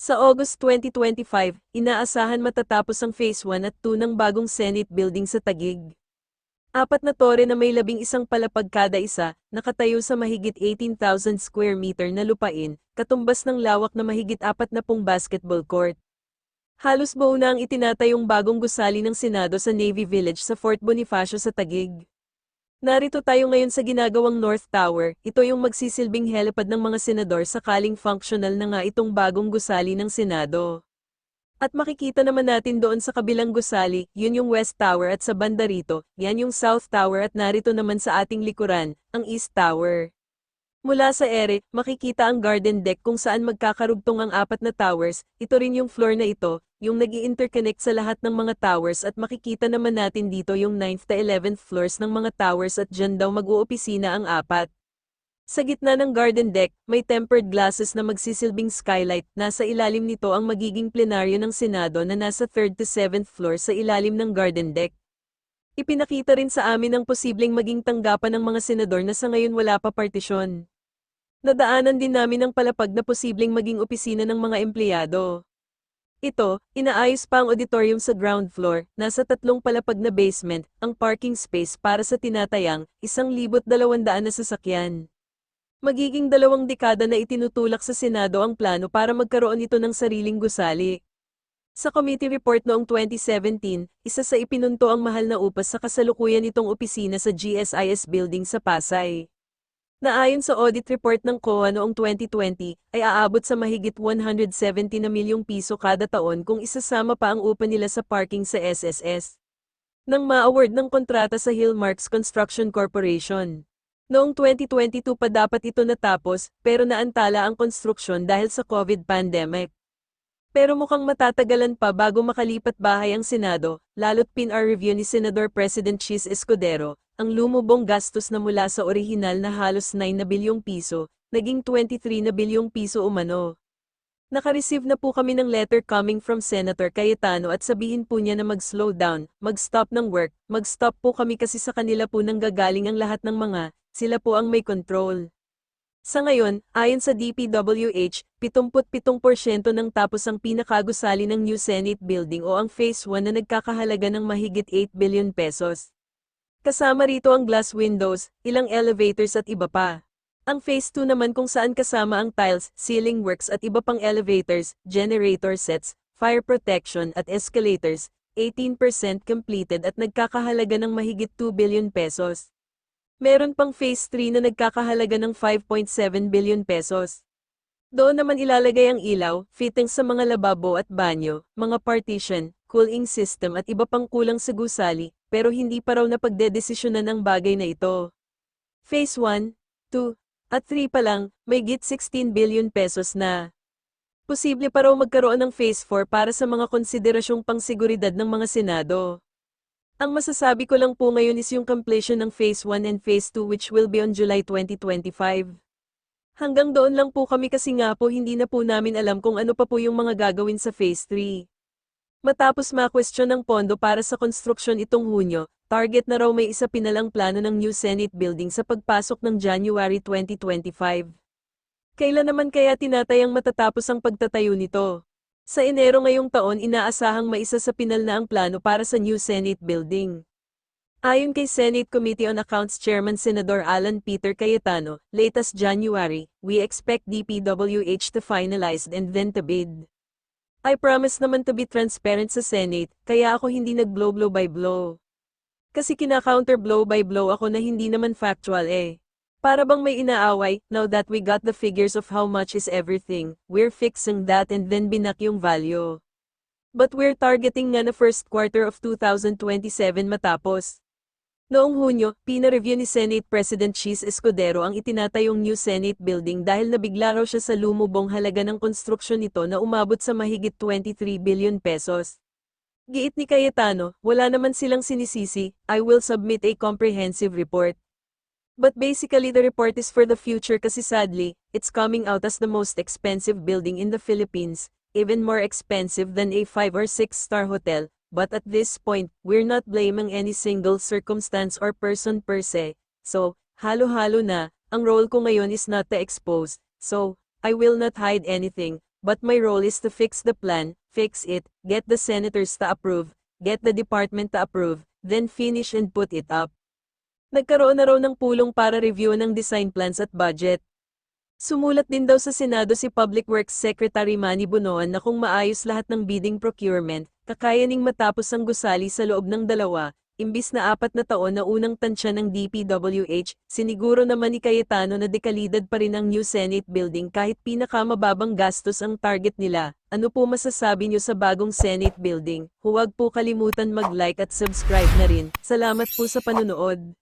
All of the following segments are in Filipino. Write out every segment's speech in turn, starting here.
Sa August 2025, inaasahan matatapos ang Phase 1 at 2 ng bagong Senate Building sa Tagig. Apat na tore na may labing isang palapag kada isa, nakatayo sa mahigit 18,000 square meter na lupain, katumbas ng lawak na mahigit apat na pong basketball court. Halos buo na ang itinatayong bagong gusali ng Senado sa Navy Village sa Fort Bonifacio sa Tagig. Narito tayo ngayon sa ginagawang North Tower, ito yung magsisilbing helipad ng mga senador sakaling functional na nga itong bagong gusali ng Senado. At makikita naman natin doon sa kabilang gusali, yun yung West Tower at sa banda rito, yan yung South Tower at narito naman sa ating likuran, ang East Tower. Mula sa ere, makikita ang garden deck kung saan magkakarugtong ang apat na towers, ito rin yung floor na ito, yung nag interconnect sa lahat ng mga towers at makikita naman natin dito yung 9th to 11th floors ng mga towers at dyan daw mag-uopisina ang apat. Sa gitna ng garden deck, may tempered glasses na magsisilbing skylight. Nasa ilalim nito ang magiging plenaryo ng Senado na nasa 3rd to 7th floor sa ilalim ng garden deck. Ipinakita rin sa amin ang posibleng maging tanggapan ng mga senador na sa ngayon wala pa partisyon. Nadaanan din namin ang palapag na posibleng maging opisina ng mga empleyado. Ito, inaayos pa ang auditorium sa ground floor, nasa tatlong palapag na basement, ang parking space para sa tinatayang, isang libot dalawandaan na sasakyan. Magiging dalawang dekada na itinutulak sa Senado ang plano para magkaroon ito ng sariling gusali. Sa committee report noong 2017, isa sa ipinunto ang mahal na upas sa kasalukuyan nitong opisina sa GSIS building sa Pasay. Naayon sa audit report ng COA noong 2020, ay aabot sa mahigit 170 na milyong piso kada taon kung isasama pa ang upa nila sa parking sa SSS. Nang ma-award ng kontrata sa Hillmarks Construction Corporation. Noong 2022 pa dapat ito natapos, pero naantala ang konstruksyon dahil sa COVID pandemic. Pero mukhang matatagalan pa bago makalipat bahay ang Senado, lalo't pin-R review ni Senador President Chis Escudero, ang lumubong gastos na mula sa orihinal na halos 9 na bilyong piso, naging 23 na bilyong piso umano. Nakareceive na po kami ng letter coming from Senator Cayetano at sabihin po niya na mag-slow down, mag-stop ng work, mag-stop po kami kasi sa kanila po nang gagaling ang lahat ng mga, sila po ang may control. Sa ngayon, ayon sa DPWH, 77% ng tapos ang pinakagusali ng new Senate building o ang Phase 1 na nagkakahalaga ng mahigit 8 billion pesos. Kasama rito ang glass windows, ilang elevators at iba pa. Ang Phase 2 naman kung saan kasama ang tiles, ceiling works at iba pang elevators, generator sets, fire protection at escalators, 18% completed at nagkakahalaga ng mahigit 2 billion pesos. Meron pang Phase 3 na nagkakahalaga ng 5.7 billion pesos. Doon naman ilalagay ang ilaw, fittings sa mga lababo at banyo, mga partition, cooling system at iba pang kulang sa gusali, pero hindi pa raw napagdedesisyonan ang bagay na ito. Phase 1, 2, at 3 pa lang, may git 16 billion pesos na. Posible pa raw magkaroon ng Phase 4 para sa mga konsiderasyong pangseguridad ng mga Senado. Ang masasabi ko lang po ngayon is yung completion ng Phase 1 and Phase 2 which will be on July 2025. Hanggang doon lang po kami kasi nga po hindi na po namin alam kung ano pa po yung mga gagawin sa Phase 3. Matapos ma-question ng pondo para sa konstruksyon itong Hunyo, target na raw may isa pinalang plano ng new Senate building sa pagpasok ng January 2025. Kailan naman kaya tinatayang matatapos ang pagtatayo nito? Sa Enero ngayong taon inaasahang maisa sa pinal na ang plano para sa new Senate building. Ayon kay Senate Committee on Accounts Chairman Senador Alan Peter Cayetano, latest January, we expect DPWH to finalize and then to bid. I promise naman to be transparent sa Senate, kaya ako hindi nag-blow blow by blow. Kasi kina-counter blow by blow ako na hindi naman factual eh. Para bang may inaaway, now that we got the figures of how much is everything, we're fixing that and then binak yung value. But we're targeting nga na first quarter of 2027 matapos. Noong Hunyo, pina-review ni Senate President Chis Escudero ang itinatayong new Senate building dahil nabigla raw siya sa lumubong halaga ng konstruksyon nito na umabot sa mahigit 23 billion pesos. Giit ni Cayetano, wala naman silang sinisisi, I will submit a comprehensive report. But basically the report is for the future kasi sadly, it's coming out as the most expensive building in the Philippines, even more expensive than a 5 or 6 star hotel, but at this point, we're not blaming any single circumstance or person per se, so, halo-halo na, ang role ko ngayon is not to expose, so, I will not hide anything, but my role is to fix the plan, fix it, get the senators to approve, get the department to approve, then finish and put it up. Nagkaroon na raw ng pulong para review ng design plans at budget. Sumulat din daw sa Senado si Public Works Secretary Manny Bunoan na kung maayos lahat ng bidding procurement, kakayaning matapos ang gusali sa loob ng dalawa, imbis na apat na taon na unang tansya ng DPWH, siniguro naman ni Cayetano na dekalidad pa rin ang new Senate building kahit pinakamababang gastos ang target nila. Ano po masasabi nyo sa bagong Senate building? Huwag po kalimutan mag-like at subscribe na rin. Salamat po sa panunood.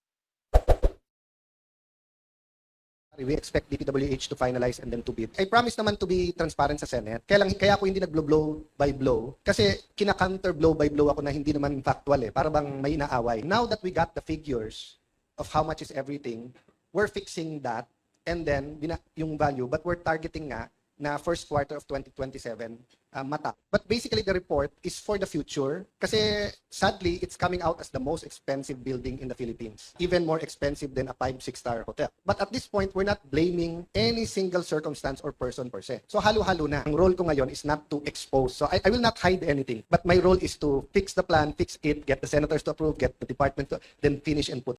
We expect DPWH to finalize and then to bid. I promise naman to be transparent sa Senate. Kaya, lang, kaya ako hindi nag-blow by blow. Kasi kina-counter blow by blow ako na hindi naman factual eh. Para bang may inaaway. Now that we got the figures of how much is everything, we're fixing that and then yung value. But we're targeting nga na first quarter of 2027 uh, mata. But basically the report is for the future kasi sadly it's coming out as the most expensive building in the Philippines. Even more expensive than a 5 6 star hotel. But at this point we're not blaming any single circumstance or person per se. So halo-halo na. Ang role ko ngayon is not to expose. So I, I will not hide anything. But my role is to fix the plan, fix it, get the senators to approve, get the department to then finish and put